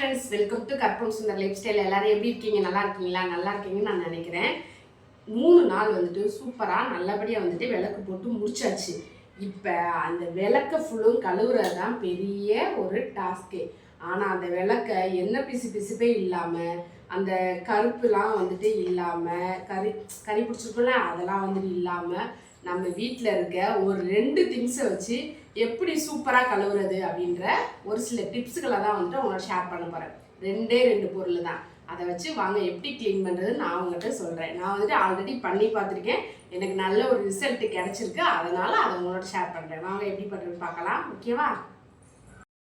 Friends welcome to கற்பம் Sundar life style எல்லாரும் எப்படி இருக்கீங்க? நல்லா இருக்கீங்களா? நல்லா இருக்கீங்கன்னு நான் நினைக்கிறேன். மூணு நாள் வந்துட்டு சூப்பராக நல்லபடியாக வந்துட்டு விளக்கு போட்டு முடிச்சாச்சு. இப்போ அந்த விளக்க ஃபுல்லும் கழுவுறது தான் பெரிய ஒரு டாஸ்க்கு ஆனால் அந்த விளக்க என்ன பிசு பிசுப்பே இல்லாமல் அந்த கருப்புலாம் வந்துட்டு இல்லாமல் கறி கறி பிடிச்சிருக்கோம்ல அதெல்லாம் வந்துட்டு இல்லாமல் நம்ம வீட்டில் இருக்க ஒரு ரெண்டு திங்ஸை வச்சு எப்படி சூப்பராக கழுவுறது அப்படின்ற ஒரு சில டிப்ஸுகளை தான் வந்துட்டு உங்களோட ஷேர் பண்ண போகிறேன் ரெண்டே ரெண்டு பொருள் தான். அதை வச்சு வாங்க எப்படி க்ளீன் பண்ணுறது நான் உங்கள்கிட்ட சொல்கிறேன் நான் வந்துட்டு ஆல்ரெடி பண்ணி பார்த்துருக்கேன். எனக்கு நல்ல ஒரு ரிசல்ட் கிடச்சிருக்கு. அதனால் அதை உங்களோட ஷேர் பண்ணுறேன் வாங்க எப்படி பண்ணுறதுன்னு பார்க்கலாம். ஓகேவா?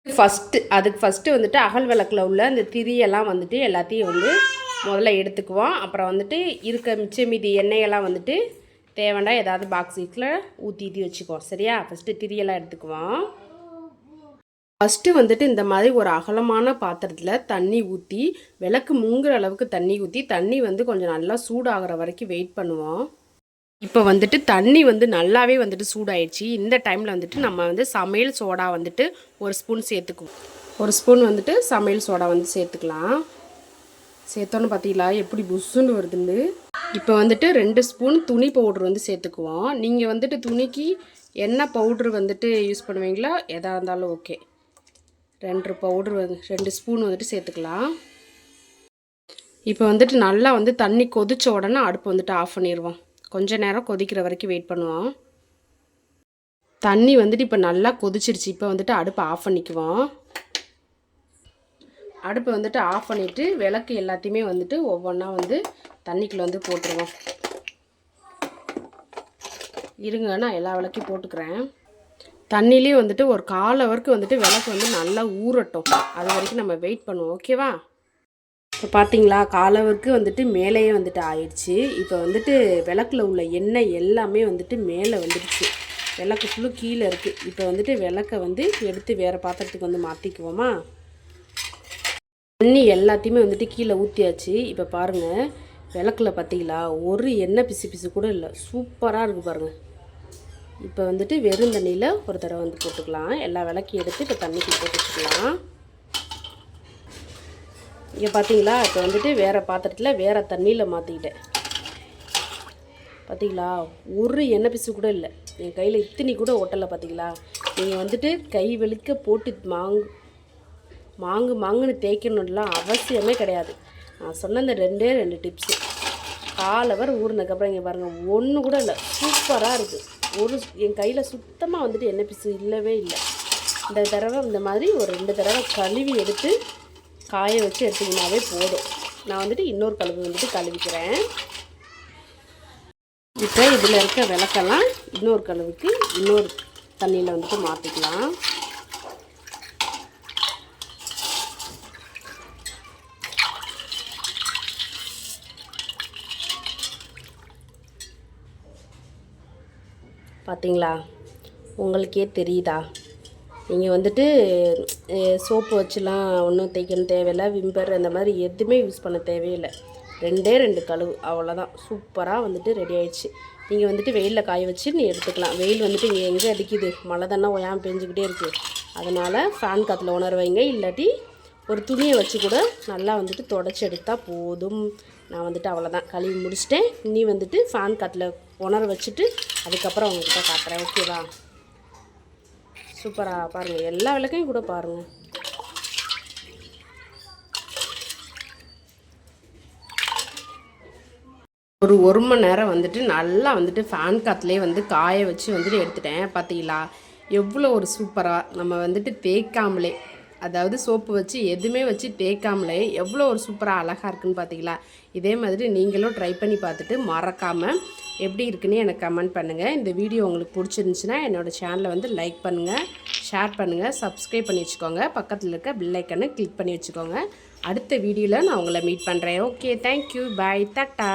ஃபஸ்ட்டு அதுக்கு ஃபஸ்ட்டு வந்துட்டு அகல் விளக்கில் உள்ள அந்த திரியெல்லாம் வந்துட்டு எல்லாத்தையும் வந்து முதல்ல எடுத்துக்குவோம். அப்புறம் வந்துட்டு இருக்க மிச்ச மீதி எண்ணெயெல்லாம் வந்துட்டு தேவைண்டா ஏதாவது பாக்ஸ் வீட்டில் ஊற்றி ஊற்றி வச்சுக்குவோம் சரியா? ஃபஸ்ட்டு திரியெல்லாம் எடுத்துக்குவோம். ஃபஸ்ட்டு வந்துட்டு இந்த மாதிரி ஒரு அகலமான பாத்திரத்தில் தண்ணி ஊற்றி விளக்கு மூங்குற அளவுக்கு தண்ணி ஊற்றி தண்ணி வந்து கொஞ்சம் நல்லா சூடாகிற வரைக்கும் வெயிட் பண்ணுவோம். இப்போ வந்துட்டு தண்ணி வந்து நல்லாவே வந்துட்டு சூடாயிடுச்சு. இந்த டைமில் வந்துட்டு நம்ம வந்து சமையல் சோடா வந்துட்டு ஒரு ஸ்பூன் சேர்த்துக்குவோம். ஒரு ஸ்பூன் வந்துட்டு சமையல் சோடா வந்து சேர்த்துக்கலாம். சேர்த்தோன்னு பார்த்தீங்களா எப்படி புஷ்ஷுன்னு வருதுன்னு. இப்போ வந்துட்டு ரெண்டு ஸ்பூன் துணி பவுட்ரு வந்து சேர்த்துக்குவோம். நீங்கள் வந்துட்டு துணிக்கு என்ன பவுட்ரு வந்துட்டு யூஸ் பண்ணுவீங்களோ எதாக இருந்தாலும் ஓகே. ரெண்டு பவுட்ரு வந்து ரெண்டு ஸ்பூன் வந்துட்டு சேர்த்துக்கலாம். இப்போ வந்துட்டு நல்லா வந்து தண்ணி கொதிச்ச உடனே அடுப்பு வந்துட்டு ஆஃப் பண்ணிடுவோம். கொஞ்ச நேரம் கொதிக்கிற வரைக்கும் வெயிட் பண்ணுவோம். தண்ணி வந்துட்டு இப்போ நல்லா கொதிச்சிருச்சு. இப்போ வந்துட்டு அடுப்பை ஆஃப் பண்ணிக்குவோம். அடுப்பை வந்துட்டு ஆஃப் பண்ணிவிட்டு விளக்கு எல்லாத்தையுமே வந்துட்டு ஒவ்வொன்றா வந்து தண்ணிக்குள்ளே வந்து போட்டுருவோம். இருங்க நான் எல்லா விளக்கையும் போட்டுக்கிறேன். தண்ணிலேயே வந்துட்டு ஒரு கால் ஹவருக்கு வந்துட்டு விளக்கு வந்து நல்லா ஊறட்டும். அது வரைக்கும் நம்ம வெயிட் பண்ணுவோம் ஓகேவா இப்போ பார்த்தீங்களா காலவருக்கு வந்துட்டு மேலேயே வந்துட்டு ஆயிடுச்சு. இப்போ வந்துட்டு விளக்கில் உள்ள எண்ணெய் எல்லாமே வந்துட்டு மேலே வந்துடுச்சு விளக்கு ஃபுல்லும் கீழே இருக்குது இப்போ வந்துட்டு விளக்கை வந்து எடுத்து வேறு பாத்திரத்துக்கு வந்து மாற்றிக்குவோமா தண்ணி எல்லாத்தையுமே வந்துட்டு கீழே ஊற்றியாச்சு இப்போ பாருங்கள் விளக்கில் பார்த்தீங்களா ஒரு எண்ணெய் பிசு பிசு கூட இல்லை. சூப்பராக இருக்குது பாருங்கள் இப்போ வந்துட்டு வெறும் தண்ணியில் ஒரு தடவை வந்து போட்டுக்கலாம். எல்லா விளக்கையும் எடுத்து இப்போ தண்ணிக்கு போட்டு வச்சுக்கலாம். இங்கே பார்த்தீங்களா இப்போ வந்துட்டு வேறு பாத்திரத்தில் வேறு தண்ணியில் மாற்றிக்கிட்டேன் பார்த்தீங்களா ஒரு எண்ணெய் பிசு கூட இல்லை. என் கையில் இத்தனி கூட ஒட்டலை பார்த்தீங்களா நீங்கள் வந்துட்டு கை வெளுக்க போட்டு மாங் மாங்கு மாங்குன்னு தேய்க்கணும்லாம் அவசியமே கிடையாது. நான் சொன்ன இந்த ரெண்டே ரெண்டு டிப்ஸு கால் அவர் ஊறினதுக்கப்புறம் இங்கே பாருங்கள் ஒன்று கூட இல்லை. சூப்பராக இருக்குது ஒரு என் கையில் சுத்தமாக வந்துட்டு எண்ணெய் பிசு இல்லவே இல்லை. இந்த தடவை இந்த மாதிரி ஒரு ரெண்டு தடவை கழுவி எடுத்து காய வச்சு எடுத்திங்கனாவே போதும். நான் வந்துட்டு இன்னொரு கழுவு வந்துட்டு கழுவிக்கிறேன். இப்போ இதில் இருக்க விளக்கெல்லாம் இன்னொரு கழுவுக்கு இன்னொரு தண்ணியில் வந்துட்டு மாற்றிக்கலாம் பார்த்தீங்களா? உங்களுக்கே தெரியுதா? நீங்கள் வந்துட்டு சோப்பு வச்சுலாம் ஒன்றும் தைக்கணும் தேவையில்லை. விம்பர் அந்த மாதிரி எதுவுமே யூஸ் பண்ண தேவையில்லை. ரெண்டே ரெண்டு கழுவு அவ்வளோதான் சூப்பராக வந்துட்டு ரெடி ஆயிடுச்சு. நீங்கள் வந்துட்டு வெயிலில் காய வச்சு நீ எடுத்துக்கலாம். வெயில் வந்துட்டு இங்கே எங்கே அடிக்குது? மழை தானே ஒயாமல் பெஞ்சிக்கிட்டே இருக்குது அதனால் ஃபேன் காற்றுல உணர வைங்க. இல்லாட்டி ஒரு துணியை வச்சு கூட நல்லா வந்துட்டு தொடச்சி எடுத்தால் போதும். நான் வந்துட்டு அவ்வளோதான் கழுவி முடிச்சிட்டேன். நீ வந்துட்டு ஃபேன் காற்றுல உணர வச்சுட்டு அதுக்கப்புறம் உங்கள்கிட்ட காட்டுறேன். ஓகேவா? சூப்பராக பாருங்கள் எல்லா விளக்கையும் கூட பாருங்கள் ஒரு ஒரு மணி நேரம் வந்துட்டு நல்லா வந்துட்டு ஃபேன் காற்றுலேயே வந்து காய வச்சு வந்துட்டு எடுத்துட்டேன். பார்த்தீங்களா எவ்வளோ ஒரு சூப்பராக நம்ம வந்துட்டு தேய்க்காமலே அதாவது சோப்பு வச்சு எதுவுமே வச்சு தேய்க்காமலே எவ்வளோ ஒரு சூப்பராக அழகாக இருக்குன்னு பார்த்தீங்களா இதே மாதிரி நீங்களும் ட்ரை பண்ணி பார்த்துட்டு மறக்காமல் எப்படி இருக்குன்னு எனக்கு கமெண்ட் பண்ணுங்கள் இந்த வீடியோ உங்களுக்கு பிடிச்சிருந்துச்சுன்னா என்னோடய சேனலை வந்து லைக் பண்ணுங்கள் ஷேர் பண்ணுங்கள் சப்ஸ்கிரைப் பண்ணி வச்சுக்கோங்க. பக்கத்தில் இருக்க பில் கிளிக் பண்ணி வச்சுக்கோங்க. அடுத்த வீடியோவில் நான் உங்களை மீட் பண்ணுறேன் ஓகே தேங்க்யூ பாய் டாட்டா